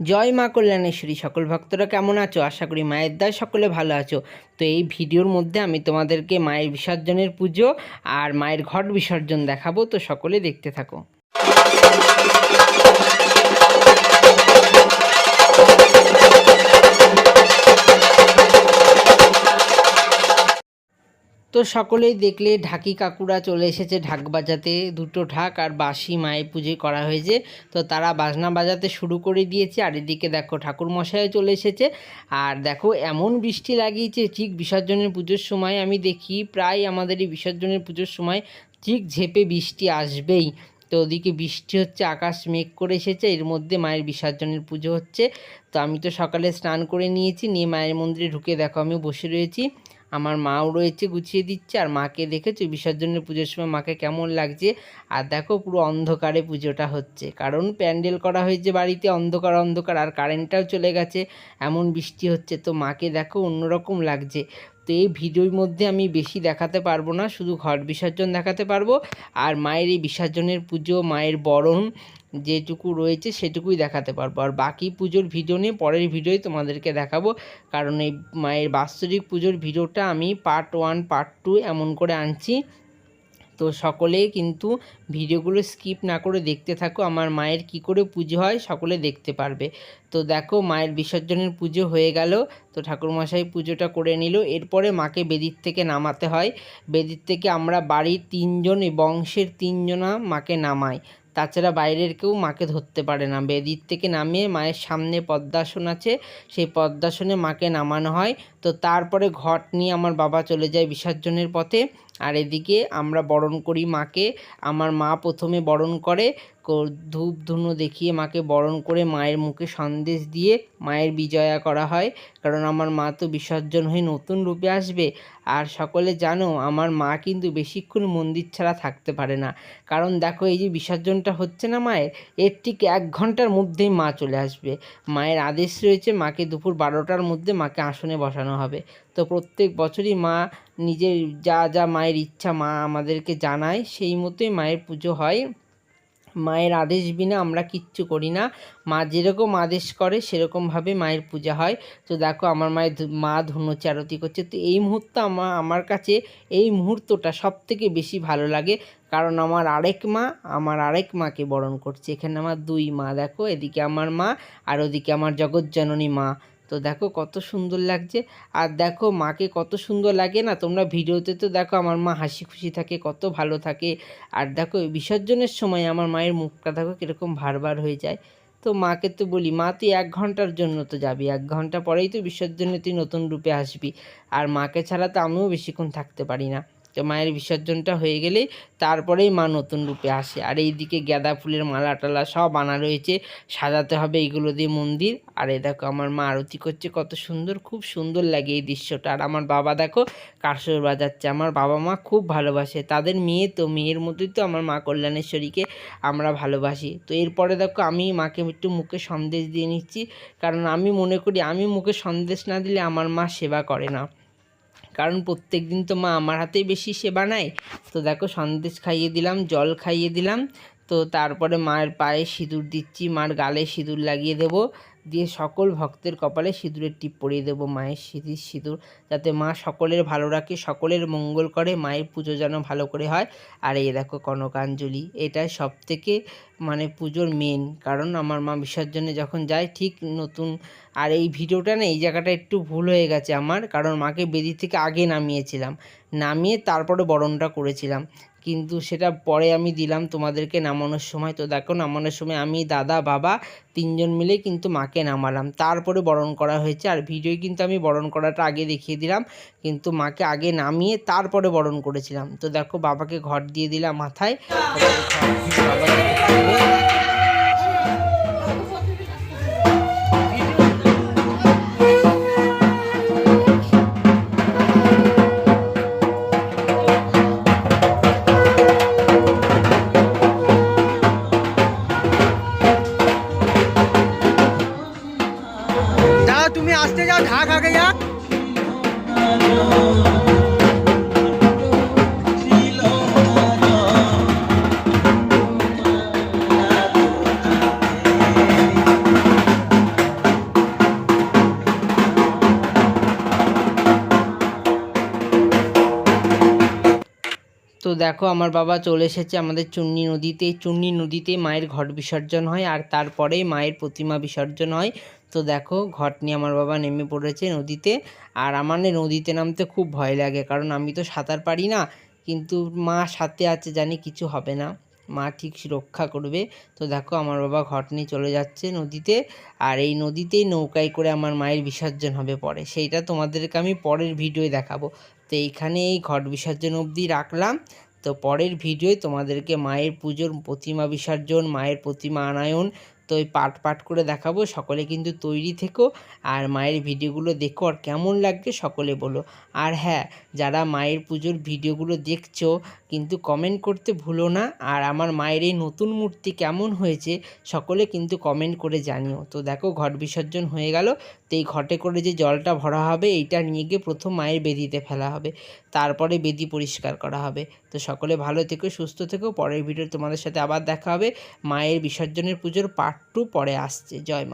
জয় মা কল্যাণেশ্বরী, সকল ভক্তরা কেমন আছো? আশা করি মায়ের দায় সকলে ভালো আছো। তো এই ভিডিওর মধ্যে আমি তোমাদেরকে মায়ের বিসর্জনের পুজো আর মায়ের ঘট বিসর্জন দেখাবো, তো সকলে দেখতে থাকো। তো সকলেই দেখলে ঢাকি কাকুরা চলে এসেছে ঢাক বাজাতে। দুটো ঢাক আর বাঁশি মায়ের পুজো করা হয়েছে। তো তারা বাজনা বাজাতে শুরু করে দিয়েছে। আর এদিকে দেখো ঠাকুর মশাইও চলে এসেছে। আর দেখো এমন বৃষ্টি লাগিয়েছে, ঠিক বিসর্জনের পুজোর সময় আমি দেখি প্রায় আমাদের এই বিসর্জনের পুজোর সময় ঠিক ঝেপে বৃষ্টি আসবেই। তো ওদিকে বৃষ্টি হচ্ছে, আকাশ মেঘ করে এসেছে, এর মধ্যে মায়ের বিসর্জনের পুজো হচ্ছে। তো আমি তো সকালে স্নান করে নিয়েছি, নিয়ে মায়ের মন্দিরে ঢুকে দেখো আমি বসে রয়েছি। আমার মাও রয়েছে গুছিয়ে দিচ্ছে আর মাকে দেখেছ? বিসর্জনের পুজোর সময় মাকে কেমন লাগছে? আর দেখো পুরো অন্ধকারে পুজোটা হচ্ছে। কারণ প্যান্ডেল করা হয়েছে বাড়িতে, অন্ধকার অন্ধকার, আর কারেন্টটাও চলে গেছে। এমন বৃষ্টি হচ্ছে তো মাকে দেখো অন্যরকম লাগছে। তো এই ভিডিওর মধ্যে আমি বেশি দেখাতে পারব না, শুধু ঘট বিসর্জন দেখাতে পারব। আর মায়ের এই বিসর্জনের পুজো, মায়ের বরণ যেটুকু রয়েছে সেটুকুই দেখাতে পারব। আর বাকি পুজোর ভিডিও নিয়ে পরের ভিডিওই তোমাদেরকে দেখাবো। কারণ এই মায়ের বাৎসরিক পুজোর ভিডিওটা আমি পার্ট ওয়ান পার্ট টু এমন করে আনছি। তো সকলেই কিন্তু ভিডিওগুলো স্কিপ না করে দেখতে থাকো, আমার মায়ের কি করে পুজো হয় সকলে দেখতে পারবে। তো দেখো মায়ের বিসর্জনের পুজো হয়ে গেল, তো ঠাকুরমশাই পুজোটা করে নিল। এরপরে মাকে বেদির থেকে নামাতে হয়। বেদির থেকে আমরা বাড়ির তিনজন বংশের তিনজনা মাকে নামাই। তাছাড়া বাইরের কেউ মাকে ধরতে পারে না। বেদির থেকে নামিয়ে মায়ের সামনে পদ্মাসন আছে, সেই পদ্মাসনে মাকে নামানো হয়। তো তারপরে ঘট নিয়ে আমার বাবা চলে যায় বিসর্জনের পথে। আর এদিকে আমরা বরণ করি মাকে। আমার মা প্রথমে বরণ করে ধূপ ধুনো দেখিয়ে মাকে বরণ করে মায়ের মুখে সন্দেশ দিয়ে মায়ের বিজয়া করা হয়। কারণ আমার মা তো বিসর্জন হয়ে নতুন রূপে আসবে। আর সকলে জানো, আমার মা কিন্তু বেশিক্ষণ মন্দির ছাড়া থাকতে পারে না। কারণ দেখো, এই যে বিসর্জনটা হচ্ছে না মায়ের, এর ঠিক এক ঘণ্টার মধ্যেই মা চলে আসবে। মায়ের আদেশ রয়েছে, মাকে দুপুর বারোটার মধ্যে মাকে আসনে বসানো হবে। তো প্রত্যেক বছরই মা নিজের যা যা মায়ের ইচ্ছা মা আমাদেরকে জানায়, সেই মতোই মায়ের পুজো হয়। মায়ের আদেশ বিনা আমরা কিচ্ছু করি না। মা যেরকম আদেশ করে, সেরকমভাবে মায়ের পূজা হয়। তো দেখো, আমার মায়ের মা ধনুচি আরতি করছে। তো এই মুহূর্ত আমার আমার কাছে এই মুহূর্তটা সব থেকে বেশি ভালো লাগে। কারণ আমার আরেক মা, আমার আরেক মাকে বরণ করছে। এখানে আমার দুই মা, দেখো। এদিকে আমার মা আর ওদিকে আমার জগৎজননী মা। তো দেখো কত সুন্দর লাগছে। আর দেখো মাকে কত সুন্দর লাগে না, তোমরা ভিডিওতে তো দেখো আমার মা হাসি খুশি থাকে, কত ভালো থাকে। আর দেখো বিসর্জনের সময় আমার মায়ের মুখটা দেখো কীরকম ভারবার হয়ে যায়। তো মাকে তো বলি, মা, তুই এক ঘণ্টার জন্য তো যাবি, এক ঘণ্টা পরেই তো বিসর্জনে তুই নতুন রূপে আসবি। আর মাকে ছাড়া তো আমিও বেশিক্ষণ থাকতে পারি না। তো মায়ের বিসর্জনটা হয়ে গেলেই তারপরেই মা নতুন রূপে আসে। আর এইদিকে গাঁদা ফুলের মালা টালা সব আনা রয়েছে। সাজাতে হবে এইগুলো দিয়ে মন্দির। আর এই দেখো আমার মা আরতি করছে, কত সুন্দর, খুব সুন্দর লাগে এই দৃশ্যটা। আর আমার বাবা দেখো কারসর বাজাচ্ছে। আমার বাবা মা খুব ভালোবাসে। তাদের মেয়ে তো, মেয়ের মতোই তো আমার মা কল্যাণেশ্বরীকে আমরা ভালোবাসি। তো এরপরে দেখো আমি মাকে একটু মুখে সন্দেশ দিয়ে নিচ্ছি। কারণ আমি মনে করি, আমি মুখে সন্দেশ না দিলে আমার মা সেবা করে না। কারণ প্রত্যেক দিন তো মা আমার হাতেই বেশি সে বানায় তো দেখো সন্দেশ খাইয়ে দিলাম, জল খাইয়ে দিলাম। তো তারপরে মায়ের পায়ে সিঁদুর দিচ্ছি, মার গালে সিঁদুর লাগিয়ে দেবো। দিয়ে সকল ভক্তের কপালে সিঁদুরের টিপ পরিয়ে দেবো মায়ের স্মৃতির সিঁদুর, যাতে মা সকলের ভালো রাখে, সকলের মঙ্গল করে, মায়ের পুজো যেন ভালো করে হয়। আর এই দেখো কনকাঞ্জলি, এটাই সব থেকে মানে পুজোর মেন কারণ আমার মা বিসর্জনে যখন যায়, ঠিক নতুন, আর এই ভিডিওটা না, এই জায়গাটা একটু ভুল হয়ে গেছে আমার, কারণ মাকে বেদি থেকে আগে নামিয়েছিলাম। নামিয়ে তারপরে বরণটা করেছিলাম। কিন্তু সেটা পরে আমি দিলাম তোমাদেরকে নামানোর সময়। তো দেখো, নামানোর সময় আমি, দাদা, বাবা তিনজন মিলে কিন্তু মাকে নামালাম। তারপরে বরণ করা হয়েছে। আর ভিডিও কিন্তু আমি বরণ করাটা আগে দেখিয়ে দিলাম। কিন্তু মাকে আগে নামিয়ে তারপরে বরণ করেছিলাম। তো দেখো, বাবাকে ঘর দিয়ে দিলাম মাথায়। দেখো, আমার বাবা চলে এসেছে আমাদের চুন্নি নদীতে। চুন্নি নদীতে মায়ের ঘট বিসর্জন হয় আর তারপরেই মায়ের প্রতিমা বিসর্জন হয়। তো দেখো, ঘট নিয়ে আমার বাবা নেমে পড়েছে নদীতে। আর আমার নদীতে নামতে খুব ভয় লাগে, কারণ আমি তো সাঁতার পারি না। কিন্তু মা সাথে আছে, জানি কিছু হবে না। মা ঠিক রক্ষা করবে। তো দেখো, আমার বাবা ঘট নিয়ে চলে যাচ্ছে নদীতে। আর এই নদীতেই নৌকায় করে আমার মায়ের বিসর্জন হবে পরে। সেইটা তোমাদেরকে আমি পরের ভিডিওয়ে দেখাবো। তো এইখানে এই ঘট বিসর্জন অবধি রাখলাম। তো পরের ভিডিওয় তোমাদেরকে মায়ের পুজোর প্রতিমা বিসর্জন, মায়ের প্রতিমা আনায়ন তো ওই পাট পাট করে দেখাবো। সকলে কিন্তু তৈরি থেকো আর মায়ের ভিডিওগুলো দেখো আর কেমন লাগবে সকলে বলো। আর হ্যাঁ যারা মায়ের পুজোর ভিডিওগুলো দেখছ কিন্তু কমেন্ট করতে ভুলো না। আর আমার মায়ের এই নতুন মূর্তি কেমন হয়েছে সকলে কিন্তু কমেন্ট করে জানিও। তো দেখো ঘট বিসর্জন হয়ে গেল। তো এই ঘটে করে যে জলটা ভরা হবে এইটা নিয়ে গিয়ে প্রথম মায়ের বেদিতে ফেলা হবে। তারপরে বেদি পরিষ্কার করা হবে। তো সকলে ভালো থেকো, সুস্থ থেকো। পরের ভিডিও তোমাদের সাথে আবার দেখা হবে। মায়ের বিসর্জনের পুজোর পার্ট টু পরে আসছে জয় মা।